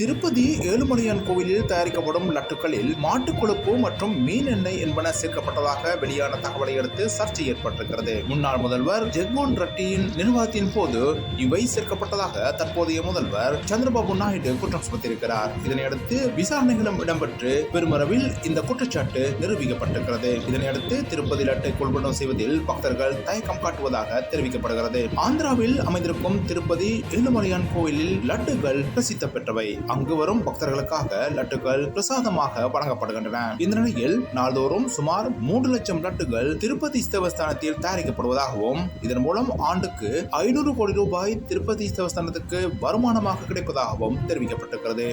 திருப்பதி ஏழுமலையான் கோவிலில் தயாரிக்கப்படும் லட்டுக்களில் மாட்டுக் கொழுப்பு மற்றும் மீன் எண்ணெய் என்பன சேர்க்கப்பட்டதாக வெளியான தகவலை அடுத்து சர்ச்சை ஏற்பட்டிருக்கிறது. முன்னாள் முதல்வர் ஜெக்மோகன் ரெட்டியின் நிர்வாகத்தின் போது இவை சேர்க்கப்பட்டதாக தற்போதைய முதல்வர் சந்திரபாபு நாயுடு குற்றம் சுமத்தியிருக்கிறார். இதனையடுத்து விசாரணைகளும் இடம்பெற்று பெருமளவில் இந்த குற்றச்சாட்டு நிரூபிக்கப்பட்டிருக்கிறது. இதனையடுத்து திருப்பதி லட்டை கொள்வனம் செய்வதில் பக்தர்கள் தயக்கம் காட்டுவதாக தெரிவிக்கப்படுகிறது. ஆந்திராவில் அமைந்திருக்கும் திருப்பதி ஏழுமலையான் கோவிலில் லட்டுகள் பிரசித்த பெற்றவை. அங்கு வரும் பக்தர்களுக்காக லட்டுகள் பிரசாதமாக வழங்கப்படுகின்றன. இந்த நிலையில் நாள்தோறும் சுமார் மூன்று லட்சம் லட்டுகள் திருப்பதி தேவஸ்தானத்தில் தயாரிக்கப்படுவதாகவும் இதன் மூலம் ஆண்டுக்கு ஐநூறு கோடி ரூபாய் திருப்பதி தேவஸ்தானத்துக்கு வருமானமாக கிடைப்பதாகவும் தெரிவிக்கப்பட்டிருக்கிறது.